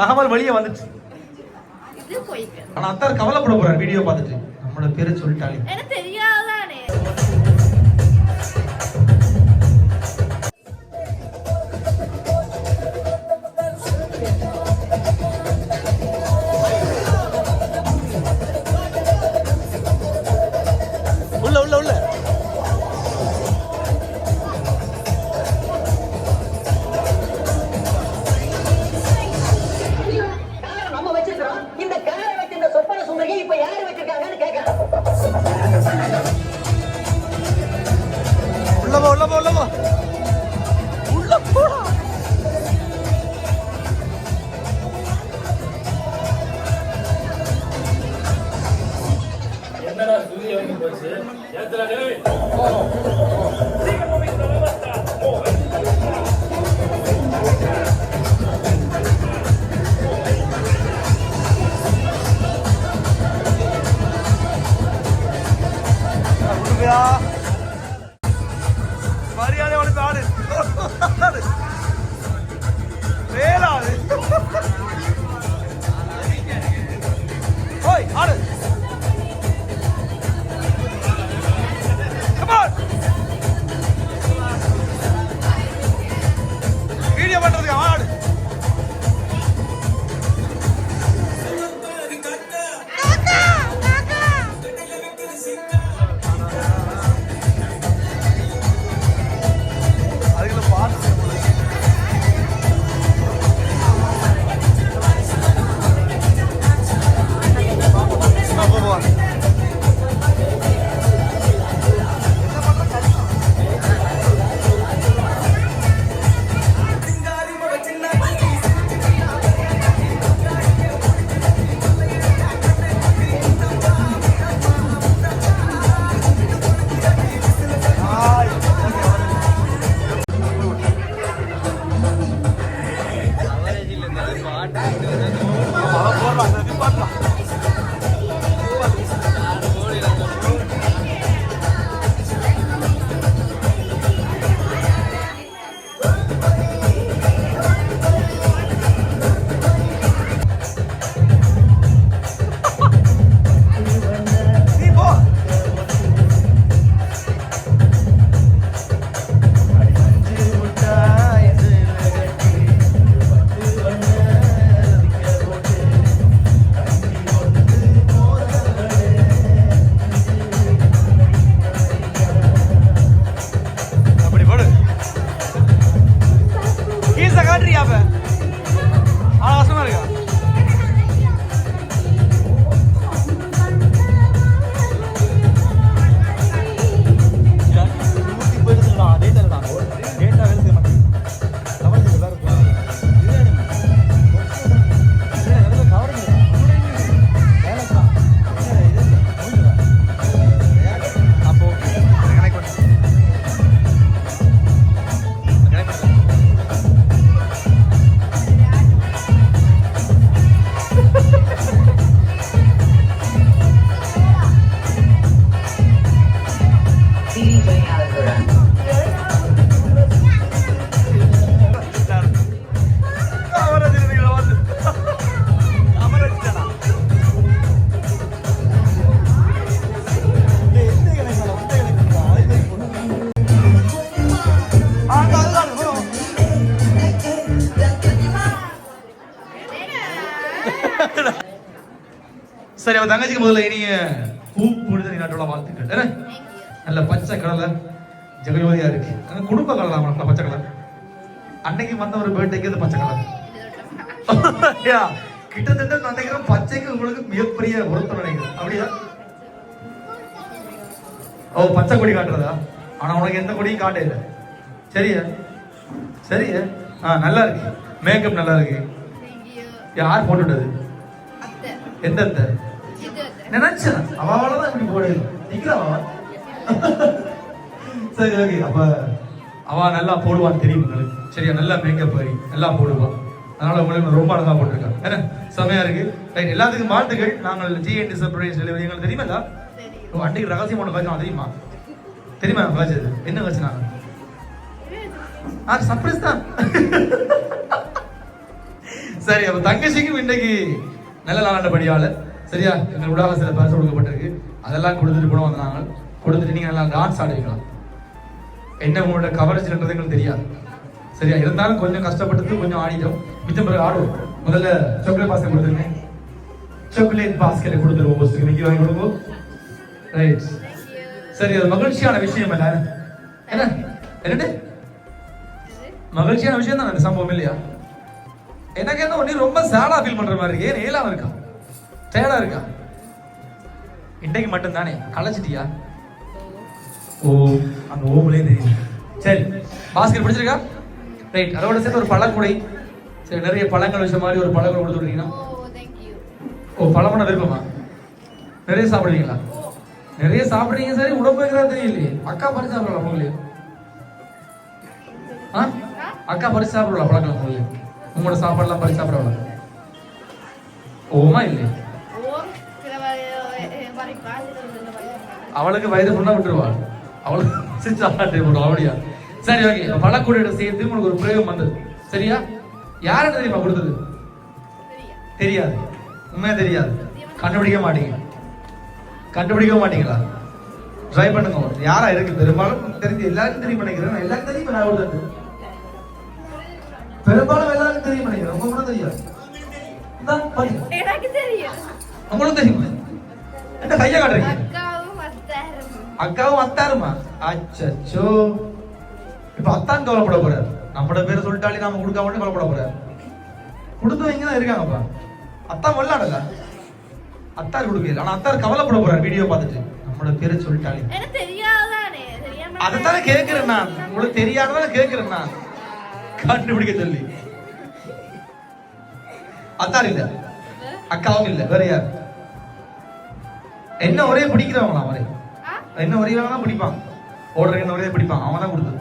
தகவல் வெளியே வந்துச்சு. ஆனா அத்தார் கவலைப்பட போறார் வீடியோ பார்த்துட்டு. நம்மளோட பேரை சொல்லிட்டாலே. Yeah, that's right. நீ கீச காட்டுறியா அப்ப ஆ சரி அவன் தங்கச்சிக்கு முதல்ல இனிய பூ புனித நாட்டோட வாழ்த்துக்கள். நல்ல பச்சை கடலை. ஜெகஜோதியா இருக்கு. ஆனா குடும்ப கலர் அவன் பச்சை கலர். அன்னைக்கு வந்த ஒரு பேர்த்டேக்கு அது பச்சை கலர். யா, கிட்டத்தட்ட நான் நினைக்கிறேன் பச்சைக்கு உங்களுக்கு மிகப்பெரிய ஒருத்தர் நினைக்கிறேன். அப்படியா? ஓ பச்சை கொடி காட்டுறதா? ஆனா உனக்கு எந்த கொடியும் காட்ட இல்லை. சரியா? சரியா? ஆ நல்லா இருக்கு. மேக்கப் நல்லா இருக்கு. யார் போட்டுட்டது எந்த நினைச்சேன். அவளாலதான் இப்படி போட. நிக்கிறாவா சரி ஓகே அப்ப அவ நல்லா போடுவான்னு தெரியும் உங்களுக்கு. சரியா? நல்லா மேக்கப் பண்ணி நல்லா போடுவா. அதனால உங்களுக்கு ரொம்ப அழகா போட்டிருக்கேன். என்ன? செமையா இருக்கு. ரைட் எல்லாத்துக்கும் வாழ்த்துக்கள். நாங்கள் ஜிஎன்டி சர்ப்ரைஸ் டெலிவரி எங்களுக்கு தெரியுமில்ல தெரியும். ஓ, அன்னைக்கு ரகசியம் ஒன்று காய்ச்சோம் தெரியுமா? தெரியுமா? காய்ச்சது என்ன காய்ச்சி நாங்கள் ஆ சர்ப்ரைஸ் தான். சரி அப்ப தங்கச்சிக்கும் இன்னைக்கு நல்ல நாளாண்டபடியால சரியா? எங்கள் உலக சில பரிசு கொடுக்கப்பட்டிருக்கு. அதெல்லாம் கொடுத்துட்டு கூட வந்தாங்க கொடுத்துட்டு நீங்க நல்லா டான்ஸ் ஆடுவீங்களா? என்ன உங்களோட கவரேஜ்ன்றது எங்களுக்கு தெரியாது. சரியா? இருந்தாலும் கொஞ்சம் கஷ்டப்பட்டு கொஞ்சம் ஆடிட்டோம். மிச்சம் பிறகு ஆடுவோம். முதல்ல சாக்லேட் பாஸ்கெட் கொடுத்துருங்க. சாக்லேட் பாஸ்கெட் கொடுத்துருவோம் ஃபர்ஸ்ட் இன்னைக்கு வாங்கி கொடுப்போம். ரைட் சரி அது மகிழ்ச்சியான விஷயம் இல்ல. என்ன? என்னது? மகிழ்ச்சியான விஷயம் தான் அந்த சம்பவம் இல்லையா? எனக்கு என்ன ஒண்ணு ரொம்ப சேடா ஃபீல் பண்ற மாதிரி இருக்கு? ஏன் ஏலாம் இருக்கா? சேடா இருக்கா? இன்னைக்கு மட்டும் தானே களைச்சிட்டியா? ஓ. அந்த ஓமலே தெரியும் சரி பாஸ்கெட் பிடிச்சிருக்கா? ரைட் அதோட சேர்த்து ஒரு பழக்கூடை சரி நிறைய பழங்கள் வச்ச மாதிரி ஒரு பழக்கூடை கொடுத்து விட்டீங்கன்னா. ஓ பழமான விருப்பமா? நிறைய சாப்பிடுவீங்களா? நிறைய சாப்பிடுறீங்க சரி உடம்பு வைக்கிறா தெரியலையே? அக்கா பறிச்சு சாப்பிடலாம் உங்களுக்கு? ஆ? அக்கா பறிச்சு சாப்பிடலாம் பழக்கம் உங்களுக்கு? உங்களோட சாப்பாடுலாம் பறிச்சு சாப்பிடலாம்? ஓமா இல்லையே? அவளுக்கு வயது பொண்ணா விட்டுருவா. அவளுக்கு பறிச்சு சாப்பிட்டு போடுவா அப்படியா சரி ஓகே பழக்கூடையோட சேர்த்து உங்களுக்கு ஒரு பிரயோகம் வந்தது. சரியா? யாருக்கு தெரியுமா கொடுத்தது? தெரியாது. உண்மையா தெரியாது. கண்டுபிடிக்க மாட்டீங்க கண்டுபிடிக்க மாட்டீங்களா? ட்ரை பண்ணுங்க யாரா இருக்கு? பெரும்பாலும் தெரிஞ்சு எல்லாருக்கும் தெரியும் நினைக்கிறேன். நான் எல்லாருக்கும் தெரியும் நான் கொடுத்தது பெரும்பாலும் எல்லாருக்கும் தெரியும் நினைக்கிறேன். உங்களுக்கு கூட தெரியாது. உங்களுக்கு தெரியுமா? என்ன கையை காட்டுறீங்க? அக்காவும் அத்தாரும்? அச்சச்சோ. இப்ப அத்தான் கவலைப்பட போறாரு. நம்மளோட பேரை சொல்லிட்டாலே நாம கொடுக்க மட்டும் கவலைப்பட போறாரு. கொடுத்தவங்க தான் இருக்காங்கப்பா. அத்தான் விளாடல அத்தார் கொடுக்கல. ஆனா அத்தார் கவலைப்பட போறாரு வீடியோ பார்த்துட்டு. நம்மளோட பேரை சொல்லிட்டாலே. எனக்கு தெரியாதானே? தெரியாம அதைத்தானே கேட்கிறேன் நான் உங்களுக்கு தெரியாததானே கேட்கிறேன் நான் கண்டுபிடிக்க சொல்லி. அத்தார் இல்ல. அக்காவும் இல்ல. வேற யார்? என்ன ஒரே பிடிக்கிறவங்களா அவரே? ஆ? என்ன ஒரே தான் பிடிப்பான். ஓடுற என்ன ஒரே பிடிப்பான். அவன் தான் கொடுத்தது.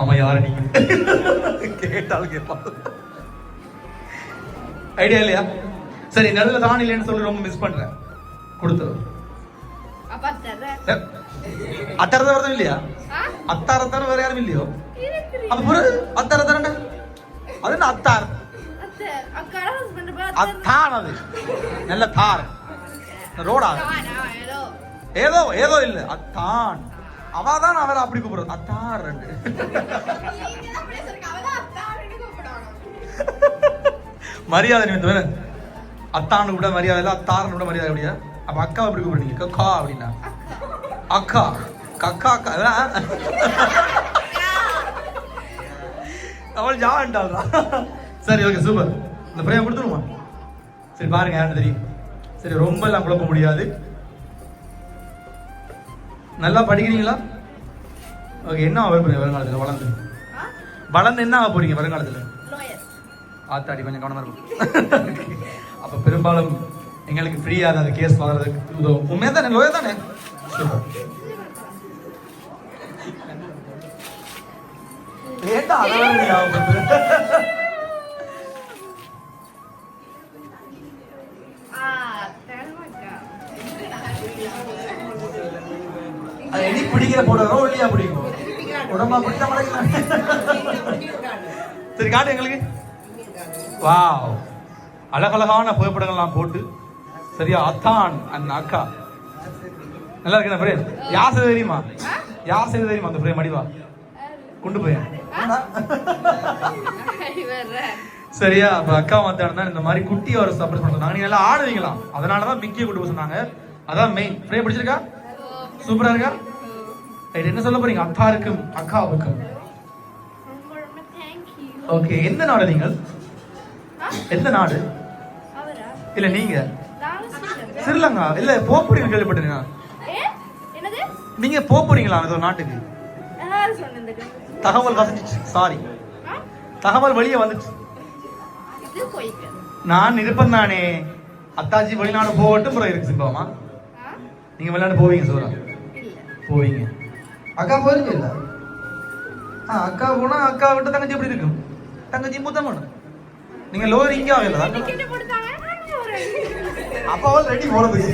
அவன் யாரு நீங்க? கேட்டாலும் கேட்பான். ஐடியா இல்லையா? சரி நல்ல தான் இல்லைன்னு சொல்லி ரொம்ப மிஸ் பண்றேன். கொடுத்தது. அப்ப அத்தார. வரதும் இல்லையா? ஆ? அத்தாரத்தான வேற யாரும் இல்லையோ? இருக்கு. அது புரு அத்தாரத்தான அது என்ன அத்தார்? அத்தான் அது. நல்ல தார். ரோடா? ஏதோ. ஏதோ இல்ல. அத்தான். அவதான் அவரை அப்படி கூப்பிடுறது. அத்தார் ரெண்டு. மரியாதை நிமித்தம் அத்தான் கூட மரியாதை இல்ல அத்தாருன்னு கூட மரியாதை அப்படியா அப்ப அக்கா எப்படி கூப்பிடுறீங்க கக்கா அப்படின்னா? அக்கா. கக்கா அக்கா. அதான். அவள் ஜாண்டாள் சரி ஓகே சூப்பர் இந்த பிரேம் கொடுத்துருமா சரி பாருங்க யாருன்னு தெரியும். சரி ரொம்ப எல்லாம் குழப்ப முடியாது. நல்லா படிக்கிறீங்களா? ஓகே என்ன ஆக போறீங்க வருங்காலத்தில்? வளர்ந்து? வளர்ந்து என்ன ஆக போறீங்க வருங்காலத்தில். ஆத்தாடி கொஞ்சம் கவனமா இருக்கும். அப்ப பெரும்பாலும் எங்களுக்கு ஃப்ரீயா அந்த கேஸ் வாங்குறதுக்கு உதவும் உண்மையா தானே லோயா தானே? Super. ஏன்டா எலி போடுறோம் இல்லையா பிடிக்கும் உடம்பா பிடிச்சா மடக்கலாம் சரி காட்டு எங்களுக்கு. வாவ். அழகழகான புகைப்படங்கள்லாம் போட்டு சரியா? அத்தான் அண்ட் அக்கா. நல்லா இருக்கு பிரேம்? யார் செய்து தெரியுமா? யார் செய்து தெரியுமா அந்த பிரேம்? அடிவா. கொண்டு போய். சரியா? அப்ப அக்கா வந்தாங்கன்னா இந்த மாதிரி குட்டி ஒரு சப்போர்ட் பண்ணுறாங்க நீங்க நல்லா ஆடுவீங்களாம். அதனாலதான் மிக்கிய கொண்டு போய் சொன்னாங்க. அதான் மெயின் பிரேம் பிடிச்சிருக்கா? சூப்பரா இருக்கா? ரைட் என்ன சொல்ல போறீங்க அத்தாருக்கும் அக்காவுக்கும். ஓகே எந்த நாடு நீங்கள்? எந்த நாடு? இல்ல நீங்க ஸ்ரீலங்கா. இல்ல போக போறீங்க? என்னது? நீங்க போக போறீங்களா ஏதோ நாட்டுக்கு? தகவல் வந்துச்சு சாரி? தகவல் வெளியே வந்துச்சு. நான் இருப்பேன் தானே அத்தாச்சி வெளிநாடு போகட்டும் அப்புறம் இருக்கு சிம்பாமா? நீங்க வெளிநாடு போவீங்க சோரா. போவீங்க அக்கா இல்ல ஆ அக்கா போனா அக்கா விட்டு தங்கச்சி எப்படி இருக்கும்? தங்கச்சி மூத்தம் வேணும் நீங்க லோயர் இங்கே ஆகல டிக்கெட் போட்டுட்டாங்க நான் போறேன் அப்ப அவள் ரெடி போறதுக்கு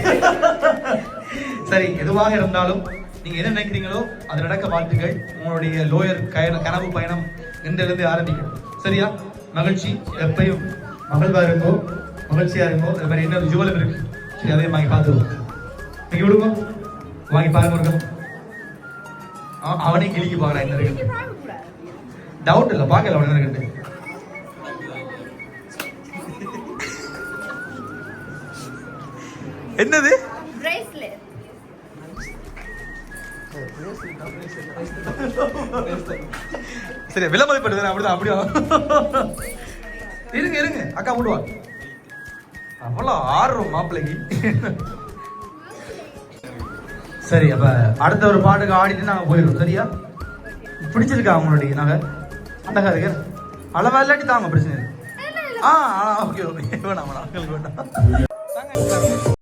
சரி எதுவாக இருந்தாலும் நீங்க என்ன நினைக்கிறீங்களோ அது நடக்க வாழ்த்துக்கள். உங்களுடைய லோயர் கனவு பயணம் இன்றிலிருந்து ஆரம்பிக்கும். சரியா? மகிழ்ச்சி எப்பயும் மகிழ்வா இருக்கோ மகிழ்ச்சியா இருக்கோ அது மாதிரி இன்னொரு ஜுவலும் இருக்கு. சரி அதையும் வாங்கி பார்த்துருவோம். நீங்க விடுங்க வாங்கி பாருங்க அவனே கிளிக்கு பாக்குறான் என்ன இருக்கு டவுட் இல்ல பார்க்கல அவன் என்ன இருக்கு என்னது? சரி விலை மதிப்பீடு அப்படிதான் அப்படியா? இருங்க இருங்க. அக்கா விடுவா அவ்வளோ ஆர்வம் மாப்பிள்ளைக்கு. சரி அப்ப அடுத்த ஒரு பாட்டுக்கு ஆடிட்டு நாங்க போயிடுவோம் சரியா? பிடிச்சிருக்கா அவங்களுடைய நகை? அழகா இருக்கு. அளவா இல்லாட்டி தாங்க பிரச்சனை இல்லை. ஆ ஓகே ஓகே. வேணாம் வேணாம். வேண்டாம்